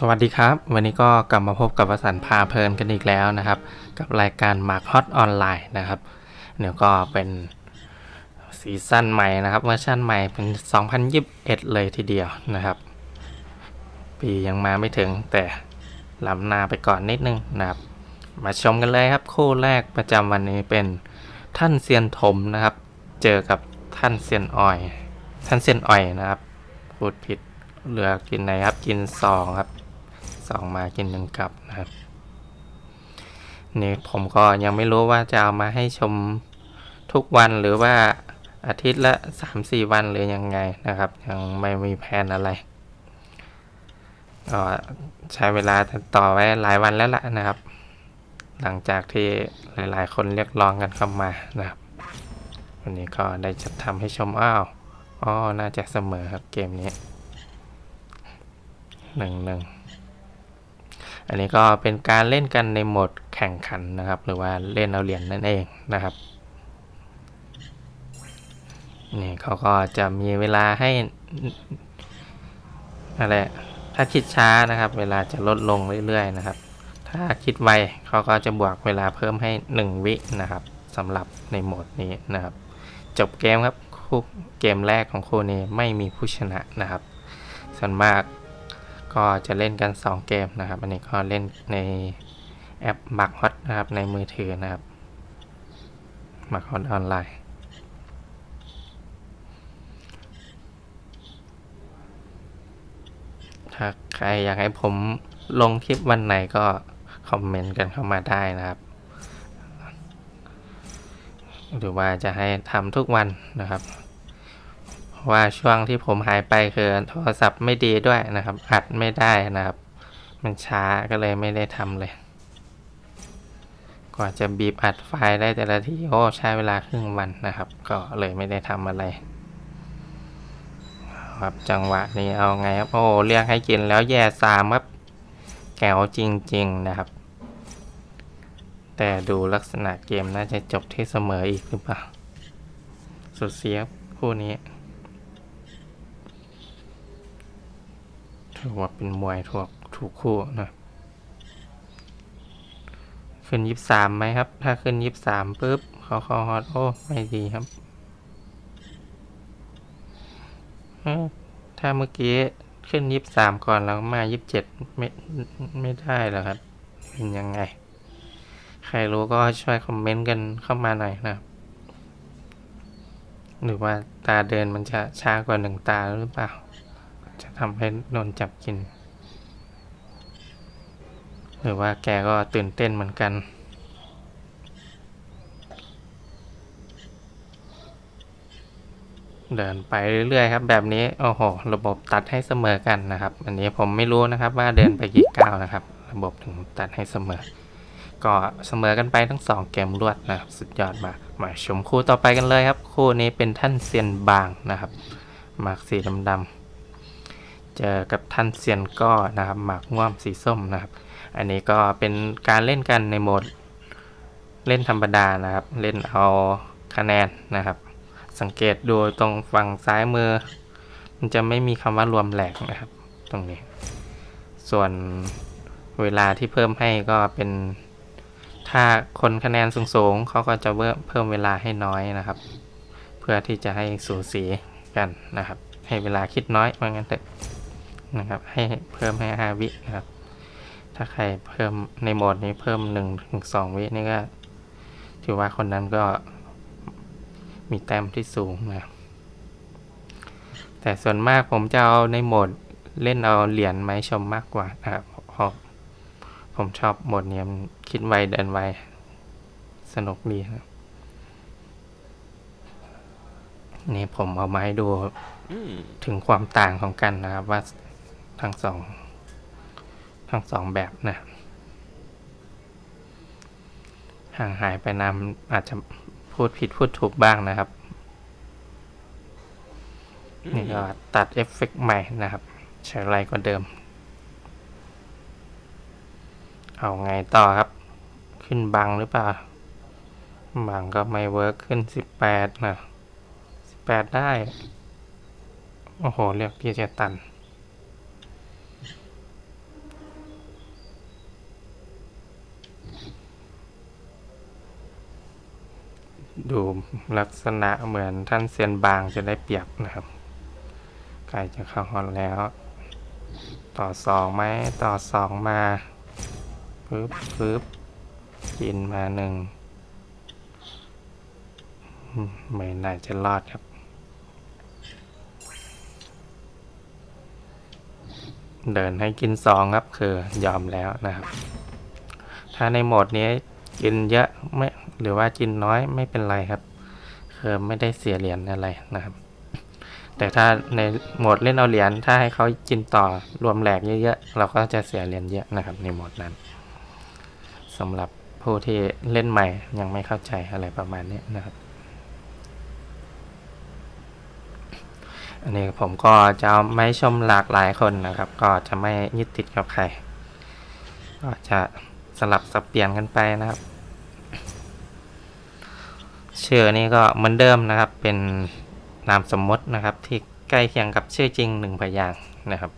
สวัสดีครับ วันนี้ก็กลับมาพบกับวสันต์พาเพลินกันอีกแล้วนะครับ กับรายการ Mark Hot ออนไลน์นะครับเดี๋ยวก็เป็นซีซั่นใหม่นะครับเวอร์ชันใหม่เป็น 2021 เลยทีเดียวนะครับ ปียังมาไม่ถึงแต่ล้ำหน้าไปก่อนนิดนึงนะครับ มาชมกันเลยครับ คู่แรกประจำวันนี้เป็นท่านเซียนถมนะครับ เจอกับท่านเซียนอ่อย ท่านเซียนอ่อยนะครับพูดผิดเหลือกินไหนครับกินสองครับ สองมากินหนึ่งกลับนะครับนี่ผมก็ยังไม่รู้ว่าจะเอามาให้ชมทุกวันหรือว่าอาทิตย์ละสามสี่วันหรือยังไงนะครับ ยังไม่มีแผนอะไรก็ใช้เวลาต่อไว้หลายวันแล้วล่ะนะครับ หลังจากที่หลาย ๆ คนเรียกร้องกันเข้ามานะครับ วันนี้ก็ได้จัดทำให้ชมอ้าวอ๋อน่าจะเสมอครับเกมนี้หนึ่งหนึ่ง อันนี้ก็เป็นการเล่นกันในโหมดแข่งขันนะครับ หรือว่าเล่นเอาเหรียญนนั่นเองนะครับนี่เขาก็จะมีเวลาให้อะไรถ้าคิดช้านะครับ เวลาจะลดลงเรื่อยๆนะครับ ถ้าคิดไวเขาก็จะบวกเวลาเพิ่มให้ 1 วินะครับสำหรับในโหมดนี้นะครับ จบเกมครับคู่เกมแรกของคู่นี้ไม่มีผู้ชนะนะครับส่วนมาก ก็จะเล่นกัน 2 เกมนะครับ อันนี้ก็เล่นในแอปบักฮอตนะครับ ในมือถือนะครับบักฮอตออนไลน์ ถ้าใครอยากให้ผมลงคลิปวันไหนก็คอมเมนต์กันเข้ามาได้นะครับ หรือว่าจะให้ทำทุกวันนะครับ ว่าช่วงที่ผมหายไปคือโทรศัพท์ไม่ดีด้วยนะครับ อัดไม่ได้นะครับ มันช้าก็เลยไม่ได้ทำเลย กว่าจะบีบอัดไฟล์ได้แต่ละทีโอ้ใช้เวลาครึ่งวันนะครับ ก็เลยไม่ได้ทำอะไรครับจังหวะนี้เอาไงครับโอ้เรียกให้กินแล้วแย่สามครับแก้วจริง ๆนะครับ แต่ดูลักษณะเกมน่าจะจบที่เสมออีกหรือเปล่า สุดเสียบคู่นี้ ถือว่าเป็นมวยถูกถูกคู่นะขึ้นยิบสามไหมครับ ถ้าขึ้นยิบสามปุ๊บเขาเขาฮอตโอ้ไม่ดีครับ ถ้าเมื่อกี้ขึ้นยิบสามก่อนแล้วมายิบเจ็ดไม่ไม่ได้หรอครับ เป็นยังไง ใครรู้ก็ช่วยคอมเมนต์กันเข้ามาหน่อยนะครับหรือว่าตาเดินมันจะช้ากว่าหนึ่งตาหรือเปล่า จะทำให้โดนจับกิน หรือว่าแกก็ตื่นเต้นเหมือนกัน เดินไปเรื่อยๆครับ แบบนี้ โอ้โห ระบบตัดให้เสมอกันนะครับ อันนี้ผมไม่รู้นะครับว่าเดินไปกี่ก้าวนะครับ ระบบถึงตัดให้เสมอ ก็เสมอกันไปทั้งสองเกมรวดนะครับสุดยอดมากมาชมคู่ต่อไปกันเลยครับ คู่นี้เป็นท่านเซียนบางนะครับมาร์กสีดำๆ เจอกับท่านเซียนก้อนะครับหมากง่วมสีส้มนะครับ อันนี้ก็เป็นการเล่นกันในโหมดเล่นธรรมดานะครับ เล่นเอาคะแนนนะครับ สังเกตดูตรงฝั่งซ้ายมือ มันจะไม่มีคำว่ารวมแหลกนะครับ ตรงนี้ ส่วนเวลาที่เพิ่มให้ก็เป็นถ้าคนคะแนนสูงๆเขาก็จะเพิ่มเวลาให้น้อยนะครับ เพื่อที่จะให้สูสีกันนะครับ ให้เวลาคิดน้อยว่างั้นเถอะ นะครับ ให้เพิ่มให้ห้าวินะครับ ถ้าใครเพิ่มในโหมดนี้เพิ่มหนึ่งถึงสองวินี่ก็ถือว่าคนนั้นก็มีแต้มที่สูงนะครับแต่ส่วนมากผมจะเอาในโหมดเล่นเอาเหรียญไม้ชมมากกว่านะครับเพราะผมชอบโหมดนี้มันคิดไวเดินไวสนุกดีนะนี่ผมเอามาให้ดูถึงความต่างของกันนะครับว่า ทั้งสองทั้งสองแบบนะ ห่างหายไปนานอาจจะพูดผิดพูดถูกบ้างนะครับ นี่ก็ตัดเอฟเฟกต์ใหม่นะครับ ใช้ไรกว่าเดิม เอาไงต่อครับ ขึ้นบังหรือเปล่า บังก็ไม่เวิร์กขึ้นสิบแปดนะสิบแปดได้ โอ้โห เรียกพี่จะตัน ดูลักษณะเหมือนท่านเซียนบางจะได้เปรียบนะครับใกล้จะเข้าฮอตแล้ว ต่อสองไหมต่อสองมาปึ๊บปึ๊บกินมาหนึ่งไม่น่าจะรอดครับ เดินให้กินสองครับคือยอมแล้วนะครับ ถ้าในโหมดนี้ กินเยอะไม่หรือว่ากินน้อยไม่เป็นไรครับคือไม่ได้เสียเหรียญอะไรนะครับ แต่ถ้าในโหมดเล่นเอาเหรียญถ้าให้เขากินต่อรวมแหลกเยอะๆเราก็จะเสียเหรียญเยอะนะครับ ในโหมดนั้นสำหรับผู้ที่เล่นใหม่ยังไม่เข้าใจอะไรประมาณนี้นะครับ อันนี้ผมก็จะไม้ชมหลากหลายคนนะครับ ก็จะไม่ยึดติดกับใครก็จะ สลับสับเปลี่ยนกันไปนะครับชื่อนี้ก็เหมือนเดิมนะครับ เป็นนามสมมตินะครับ ที่ใกล้เคียงกับชื่อจริงหนึ่งพยางนะครับ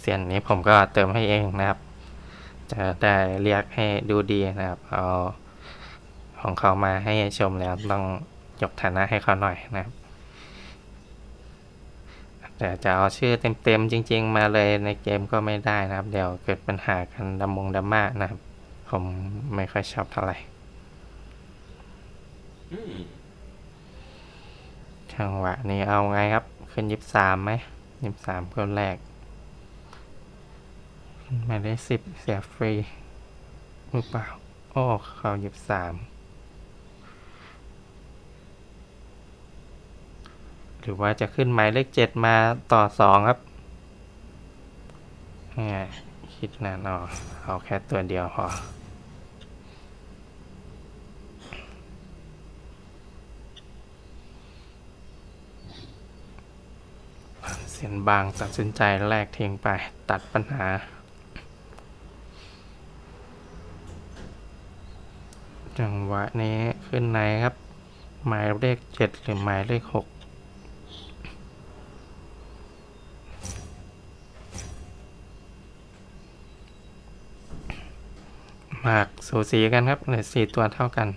เสียงนี้ผมก็เติมให้เองนะครับ จะได้เรียกให้ดูดีนะครับ เอาของเขามาให้ชมแล้วต้องยกฐานะให้เขาหน่อยนะครับ แต่จะเอาชื่อเต็มๆจริง ๆ มาเลยในเกมก็ไม่ได้นะครับ เดี๋ยวเกิดปัญหากันดำมงดราม่านะครับ ผมไม่ค่อยชอบเท่าไหร่จังหวะนี้เอาไงครับ ขึ้นยิบสามไหมยิบสามคนแรกหมายได้สิบเสียฟรีหรือเปล่าโอ้เขายิบสามหรือว่าจะขึ้นหมายเลขเจ็ดมาต่อสองครับแหมคิดนานเอาเอาแค่ตัวเดียวพอ เสียนบางตัดสินใจแลกทิ้งไปตัดปัญหา จังหวะนี้ขึ้นไหนครับ หมายเลขเจ็ดหรือหมายเลขหกหมากสูสีกันครับเหลือสี่ตัวเท่ากัน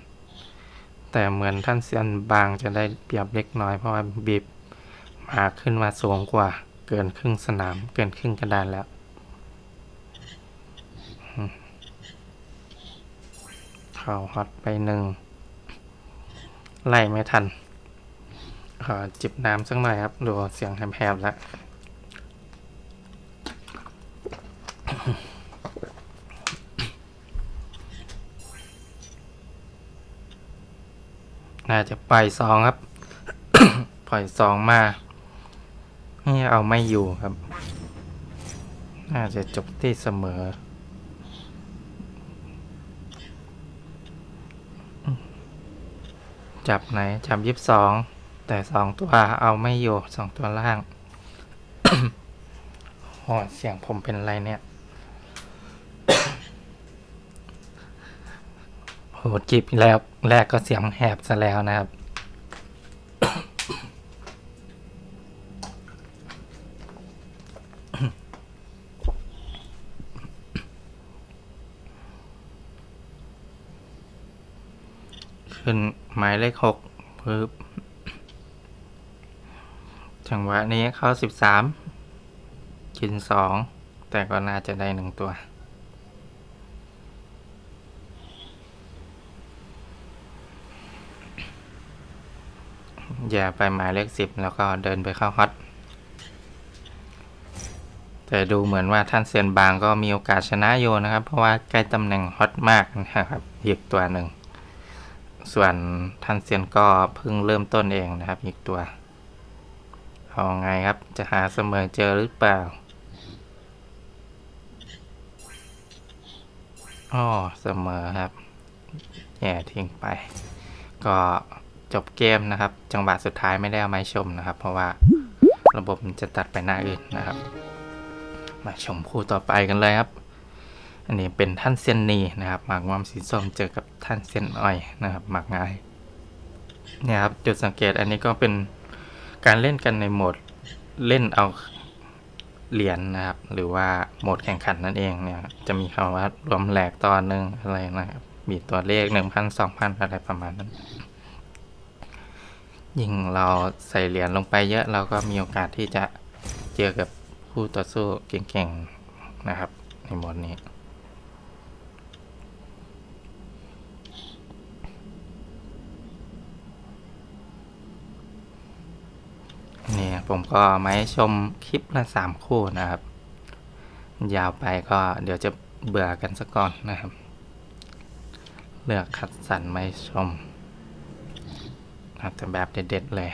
แต่เหมือนท่านเซียนบางจะได้เปรียบเล็กน้อยเพราะว่าบีบ หาขึ้นมาสูงกว่า เกินครึ่งสนาม เกินครึ่งกระดานแล้ว เข้าฮอตไปหนึ่ง ไล่ไม่ทันขอจิบน้ำสักหน่อยครับ ดูเสียงแหบๆแล้วน่าจะปล่อยสองครับ ปล่อยสองมา นี่เอาไม่อยู่ครับ น่าจะจบที่เสมอ จับไหน จับยิบสอง แต่สองตัวเอาไม่อยู่สองตัวล่างโอ้เสียงผมเป็นไรเนี่ยโหจิบแล้ว แรกก็เสียงแหบซะแล้วนะครับ ขึ้นหมายเลขหกปึ๊บจังหวะนี้เข้าสิบสามกินสองแต่ก็น่าจะได้หนึ่งตัว อย่าไปหมายเลขสิบแล้วก็เดินไปเข้าฮอตแต่ดูเหมือนว่าท่านเซียนบางก็มีโอกาสชนะอยู่นะครับ เพราะว่าใกล้ตำแหน่งฮอตมากนะครับอีกตัวหนึ่ง ส่วนท่านเซียนก็เพิ่งเริ่มต้นเองนะครับอีกตัว เอาไงครับจะหาเสมอเจอหรือเปล่าอ๋อเสมอครับแย่ทิ้งไป ก็จบเกมนะครับ จังหวะสุดท้ายไม่ได้เอาไม้ชมนะครับ เพราะว่าระบบมันจะตัดไปหน้าอื่นนะครับ มาชมคู่ต่อไปกันเลยครับ อันนี้เป็นท่านเซียนนีนะครับหมากงอมสีส้มเจอกับท่านเซียนอ้อยนะครับหมากง่ายเนี่ยครับจุดสังเกตอันนี้ก็เป็นการเล่นกันในโหมดเล่นเอาเหรียญนะครับ หรือว่าโหมดแข่งขันนั่นเองเนี่ยจะมีคำว่ารวมแหลกตอนหนึ่งอะไรนะครับมีตัวเลขหนึ่งพันสองพันอะไรประมาณนั้นยิ่งเราใส่เหรียญลงไปเยอะเราก็มีโอกาสที่จะเจอกับคู่ต่อสู้เก่งๆนะครับ ในโหมดนี้ เนี่ย ผมก็มาให้ชมคลิปละสามคู่นะครับ ยาวไปก็เดี๋ยวจะเบื่อกันสักก่อนนะครับ เลือกคัดสรรมาให้ชมอาจจะแบบเด็ดๆเลย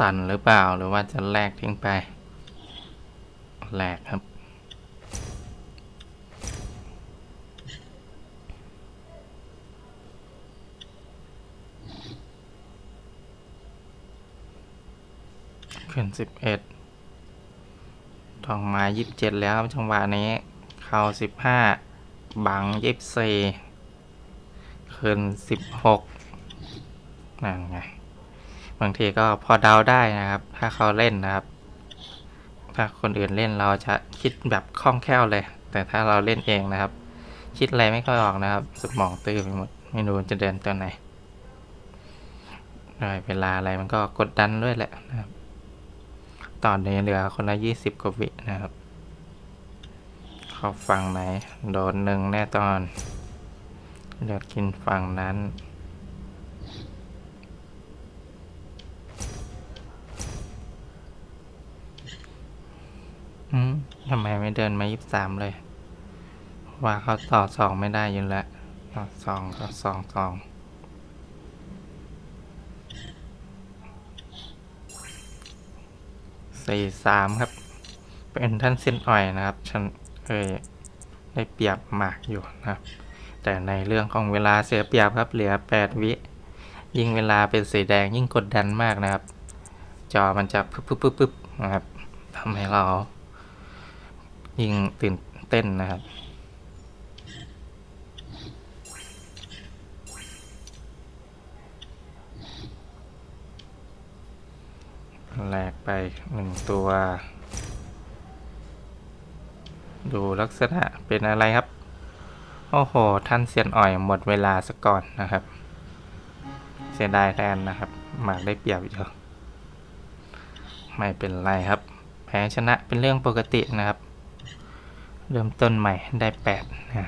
ตันหรือเปล่าหรือว่าจะแลกทิ้งไป แลกครับ ขึ้นสิบเอ็ดทองมายี่สิบเจ็ดแล้วจังหวะนี้ เข้าสิบห้าบังยี่สิบสี่ขึ้นสิบหกนั่นไง บางทีก็พอเดาได้นะครับ ถ้าเขาเล่นนะครับ ถ้าคนอื่นเล่นเราจะคิดแบบคล่องแคล่วเลย แต่ถ้าเราเล่นเองนะครับ คิดอะไรไม่ค่อยออกนะครับ สมองตื้อไปหมดไม่รู้จะเดินตัวไหนได้เวลาอะไรมันก็กดดันด้วยแหละนะครับตอนนี้เหลือคนละยี่สิบกว่าวินะครับ เขาฝั่งไหน โดนหนึ่งแน่ตอนเลือกกินฝั่งนั้น อืมทำไมไม่เดินมายี่สิบสามเลย ว่าเขาต่อสองไม่ได้อยู่แล้วต่อสองต่อสองสองสี่สามครับ เป็นท่านเส้นอ่อยนะครับ ฉันเอยได้เปรียบมากอยู่นะครับ แต่ในเรื่องของเวลาเสียเปรียบครับ เหลือแปดวิ ยิ่งเวลาเป็นสีแดงยิ่งกดดันมากนะครับ จอมันจะปึ๊บปึ๊บปึ๊บปึ๊บนะครับทำให้เรา ยิ่งตื่นเต้นนะครับแลกไปหนึ่งตัว ดูลักษณะเป็นอะไรครับ โอ้โห ท่านเซียนอ่อยหมดเวลาซะก่อนนะครับ เสียดายแทนนะครับ หมากได้เปรียบอยู่ไม่เป็นไรครับ แพ้ชนะเป็นเรื่องปกตินะครับ เริ่มต้นใหม่ได้แปดนะ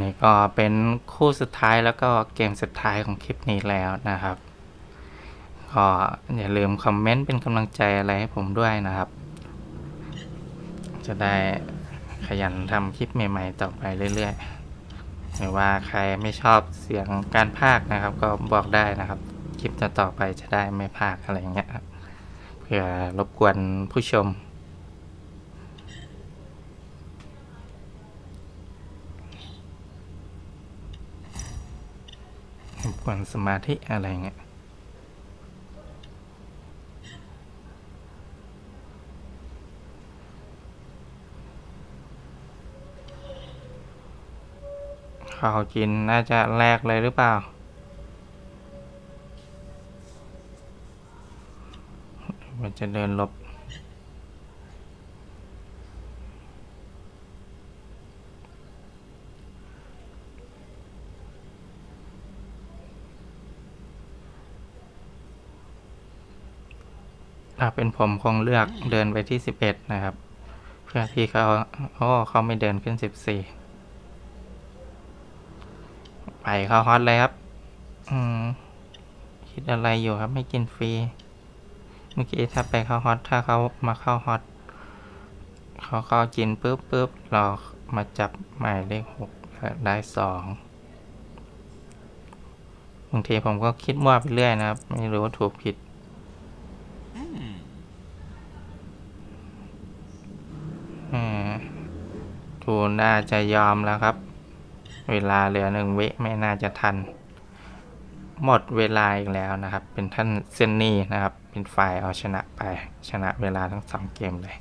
นี่ก็เป็นคู่สุดท้ายแล้วก็เกมสุดท้ายของคลิปนี้แล้วนะครับ ก็อย่าลืมคอมเมนต์เป็นกำลังใจอะไรให้ผมด้วยนะครับ จะได้ขยันทำคลิปใหม่ๆต่อไปเรื่อยๆ หรือว่าใครไม่ชอบเสียงการพากนะครับ ก็บอกได้นะครับ คลิปต่อๆไปจะได้ไม่พากอะไรอย่างเงี้ยครับเพื่อรบกวนผู้ชมรบกวนสมาธิอะไรเงี้ย ข้าวกินน่าจะแลกเลยหรือเปล่า มันจะเดินหลบถ้าเป็นผมคงเลือกเดินไปที่สิบเอ็ดนะครับ เพื่อที่เขาโอ้เขาไม่เดินขึ้นสิบสี่ ไปเข้าฮอตเลยครับ อืม คิดอะไรอยู่ครับ ไม่กินฟรี เมื่อกี้ถ้าไปเข้าฮอต ถ้าเขามาเข้าฮอต เขาเข้ากินปุ๊บปุ๊บเรามาจับหมายเลขหกได้สองบางทีผมก็คิดมั่วไปเรื่อยนะครับ ไม่รู้ว่าถูกผิดอืมทูน่าจะยอมแล้วครับ เวลาเหลือหนึ่งวิไม่น่าจะทัน หมดเวลาอีกแล้วนะครับ เป็นท่านเซนนี่นะครับ เป็นฝ่ายเอาชนะไปชนะเวลาทั้งสองเกมเลย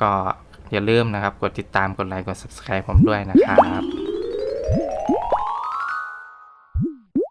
ก็อย่าลืมนะครับ กดติดตามกดไลค์กด subscribe ผมด้วยนะครับ